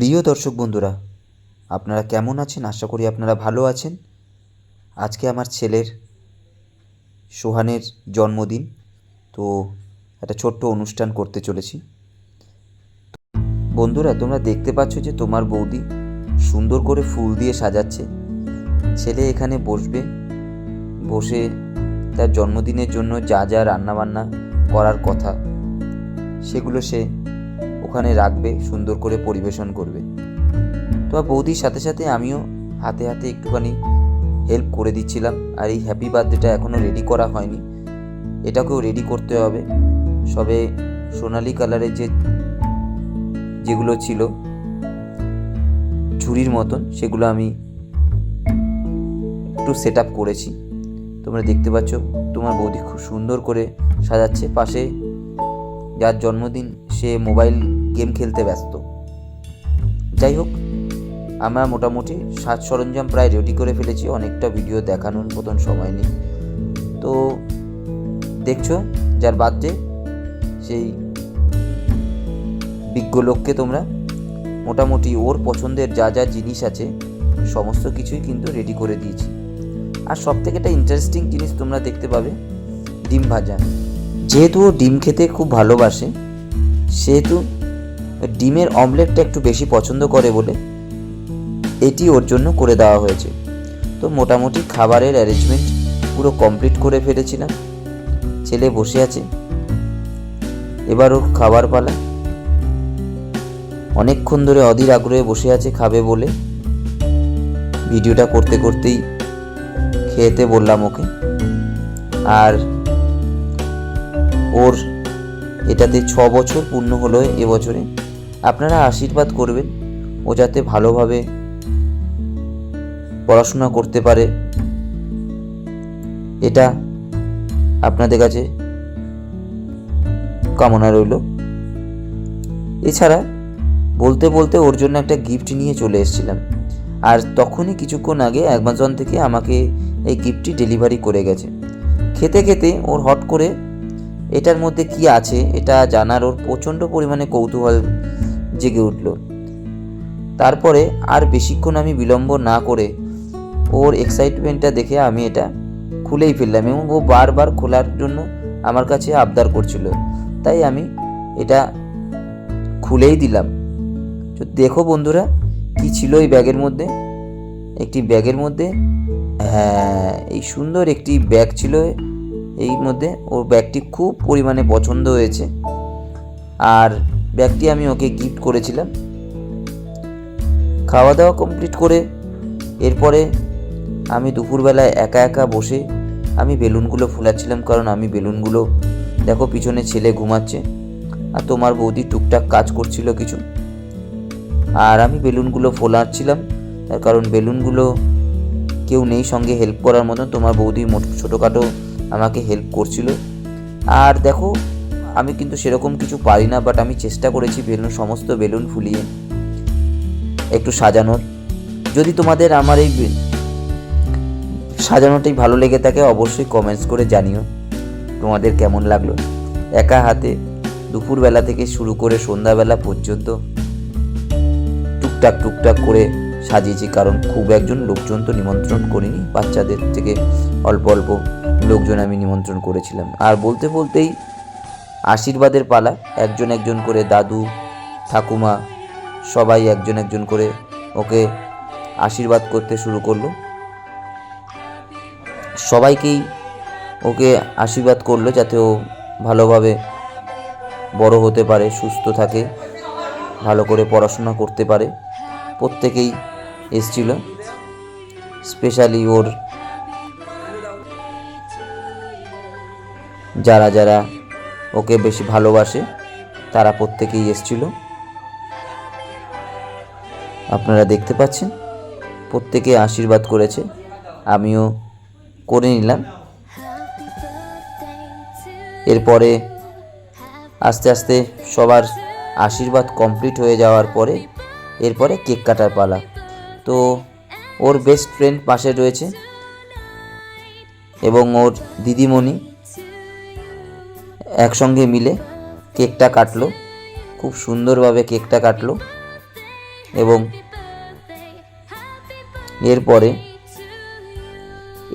প্রিয় দর্শক বন্ধুরা, আপনারা কেমন আছেন? আশা করি আপনারা ভালো আছেন। আজকে আমার ছেলের সোহানের জন্মদিন, তো একটা ছোট্ট অনুষ্ঠান করতে চলেছি। বন্ধুরা, তোমরা দেখতে পাচ্ছ যে তোমার বৌদি সুন্দর করে ফুল দিয়ে সাজাচ্ছে। ছেলে এখানে বসবে, বসে তার জন্মদিনের জন্য যা যা রান্নাবান্না করার কথা, সেগুলো সে ওখানে রাখবে, সুন্দর করে পরিবেশন করবে। তো বৌদির সাথে সাথে আমিও হাতে হাতে একটুখানি হেল্প করে দিচ্ছিলাম, আর এই হ্যাপি বার্থডেটা এখনও রেডি করা হয়নি। এটাকেও রেডি করতে হবে। সবে সোনালি কালারের যে যেগুলো ছিল ঝুড়ির মতন, সেগুলো আমি একটু সেট আপ করেছি। তোমরা দেখতে পাচ্ছ, তোমার বৌদি খুব সুন্দর করে সাজাচ্ছে। পাশে যার জন্মদিন, সে মোবাইল গেম খেলতে ব্যস্ত। যাই হোক, আমরা মোটামুটি সাজ সরঞ্জাম প্রায় রেডি করে ফেলেছি, অনেকটা ভিডিও দেখানোর মতন সময় নেই। তো দেখছ, যার বার্থডে, সেই বিজ্ঞ লোককে তোমরা। মোটামুটি ওর পছন্দের যা যা জিনিস আছে, সমস্ত কিছুই কিন্তু রেডি করে দিয়েছি। আর সব থেকে একটা ইন্টারেস্টিং জিনিস তোমরা দেখতে পাবে, ডিম ভাজা। যেহেতু ও ডিম খেতে খুব ভালোবাসে, সেহেতু ডিমের অমলেটটা একটু বেশি পছন্দ করে বলে এটি ওর জন্য করে দেওয়া হয়েছে। তো মোটামুটি খাবারের অ্যারেঞ্জমেন্ট পুরো কমপ্লিট করে ফেলেছিলাম। ছেলে বসে আছে। এবার ওর খাবার পালা। অনেকক্ষণ ধরে অধীর আগ্রহে বসে আছে, খাবে বলে। ভিডিওটা করতে করতেই খেতে বললাম ওকে। আর ওর এটাতে ছ বছর পূর্ণ হলো এবছরে আপনারা আশীর্বাদ করবেন। ও যাতে ভালোভাবে পড়াশোনা করতে পারে। এটা আপনাদের কাছে কামনা রইল। এছাড়া বলতে বলতে ওর জন্য একটা গিফট নিয়ে চলে এসেছিলাম। আর তখনই কিছুক্ষণ আগে অ্যামাজন থেকে আমাকে এই গিফটটি ডেলিভারি করে গেছে। খেতে খেতে ওর হট করে এটার মধ্যে কি আছে, এটা জানার ওর প্রচণ্ড পরিমাণে কৌতূহল জেগে উঠল। তারপরে আর বেশিক্ষণ আমি বিলম্ব না করে ওর এক্সাইটমেন্টটা দেখে আমি এটা খুলেই ফেললাম এবং ও বারবার খোলার জন্য আমার কাছে আবদার করছিল। তাই আমি এটা খুলেই দিলাম। তো দেখো বন্ধুরা, কি ছিল এই ব্যাগের মধ্যে? একটি ব্যাগের মধ্যে হ্যাঁ এই সুন্দর একটি ব্যাগ ছিল। এই মধ্যে ওর ব্যাগটি খুব পরিমাণে পছন্দ হয়েছে। আর ব্যাগটি আমি ওকে গিফট করেছিলাম। খাওয়া দাওয়া কমপ্লিট করে এরপরে আমি দুপুরবেলায় একা একা বসে আমি বেলুনগুলো ফুলাচ্ছিলাম কারণ আমি বেলুনগুলো দেখো পিছনে ছেলে ঘুমাচ্ছে আর তোমার বৌদি টুকটাক কাজ করছিল কিছু। আর আমি বেলুনগুলো ফোলাচ্ছিলাম তার কারণ বেলুনগুলো কেউ নেই সঙ্গে হেল্প করার মতন, তোমার বৌদি মোট ছোটোখাটো আমাকে হেল্প করছিল। আর দেখো আমি কিন্তু সেরকম কিছু পারি না বাট আমি চেষ্টা করেছি বেলুন, সমস্ত বেলুন ফুলিয়ে একটু সাজানোর। যদি তোমাদের আমার এই সাজানোটাই ভালো লেগে থাকে, অবশ্যই কমেন্টস করে জানিও। তোমাদের কেমন লাগল? একা হাতে দুপুরবেলা থেকে শুরু করে সন্ধ্যাবেলা পর্যন্ত টুকটাক টুকটাক করে সাজিয়েছি, কারণ খুব একজন লোকজন তো নিমন্ত্রণ করিনি। বাচ্চাদের থেকে অল্প অল্প লোকজন আমি নিমন্ত্রণ করেছিলাম। আর বলতে বলতেই আশীর্বাদের পালা, একজন একজন করে দাদু, ঠাকুমা, সবাই একজন একজন করে ওকে আশীর্বাদ করতে শুরু করল। সবাইকেই ওকে আশীর্বাদ করল যাতে ও ভালোভাবে বড় হতে পারে, সুস্থ থাকে, ভালো করে পড়াশোনা করতে পারে। প্রত্যেকেই এসছিল, স্পেশালি ওর যারা যারা ওকে বেশি ভালোবাসে, তারা প্রত্যেকেই এসছিল। আপনারা দেখতে পাচ্ছেন, প্রত্যেকে আশীর্বাদ করেছে। আমিও করে নিলাম। এরপরে আস্তে আস্তে সবার আশীর্বাদ কমপ্লিট হয়ে যাওয়ার পরে এরপরে কেক কাটার পালা। তো ওর বেস্ট ফ্রেন্ড পাশে রয়েছে এবং ওর দিদিমণি একসঙ্গে মিলে কেকটা কাটলো। খুব সুন্দরভাবে কেকটা কাটলো এবং এরপরে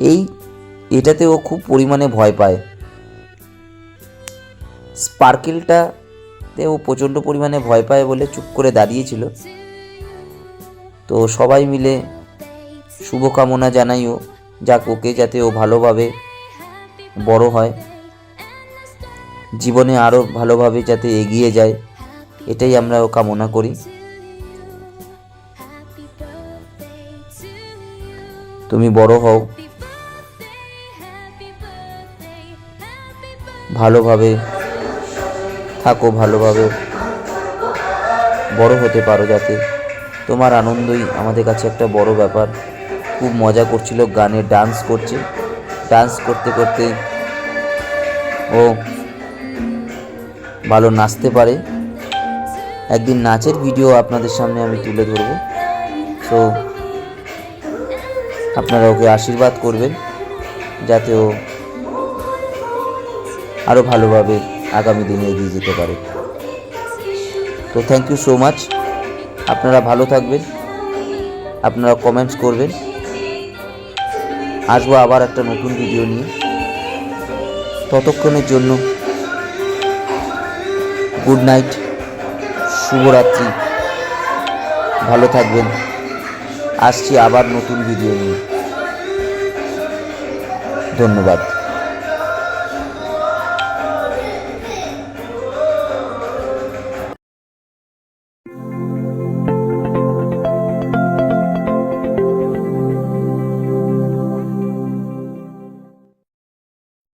এই এটাতে ও খুব পরিমাণে ভয় পায়। স্পার্কেলটাতে ও প্রচণ্ড পরিমাণে ভয় পায় বলে চুপ করে দাঁড়িয়েছিল। তো সবাই মিলে শুভকামনা জানাই ও যাক ওকে যাতে ও ভালোভাবে বড় হয়। জীবনে আরও ভালোভাবে যাতে এগিয়ে যায়, এটাই আমরা কামনা করি। তুমি বড় হও। ভালোভাবে থাকো, ভালোভাবে বড় হতে পারো যাতে। তোমার আনন্দই আমাদের কাছে একটা বড় ব্যাপার। খুব মজা করছিল, গানে ডান্স করছে। ডান্স করতে করতে ও ভালো নাচতে পারে। একদিন নাচের ভিডিও আপনাদের সামনে আমি তুলে ধরব। সো আপনারা ওকে আশীর্বাদ করবেন, যাতে ও আরও ভালোভাবে আগামী দিনে এগিয়ে যেতে পারে। তো থ্যাংক ইউ সো মাচ আপনারা ভালো থাকবেন। আপনারা কমেন্টস করবেন। আসব আবার একটা নতুন ভিডিও নিয়ে। ততক্ষণের জন্য গুড নাইট শুভরাত্রি। ভালো থাকবেন। আসছি আবার নতুন ভিডিও নিয়ে। ধন্যবাদ।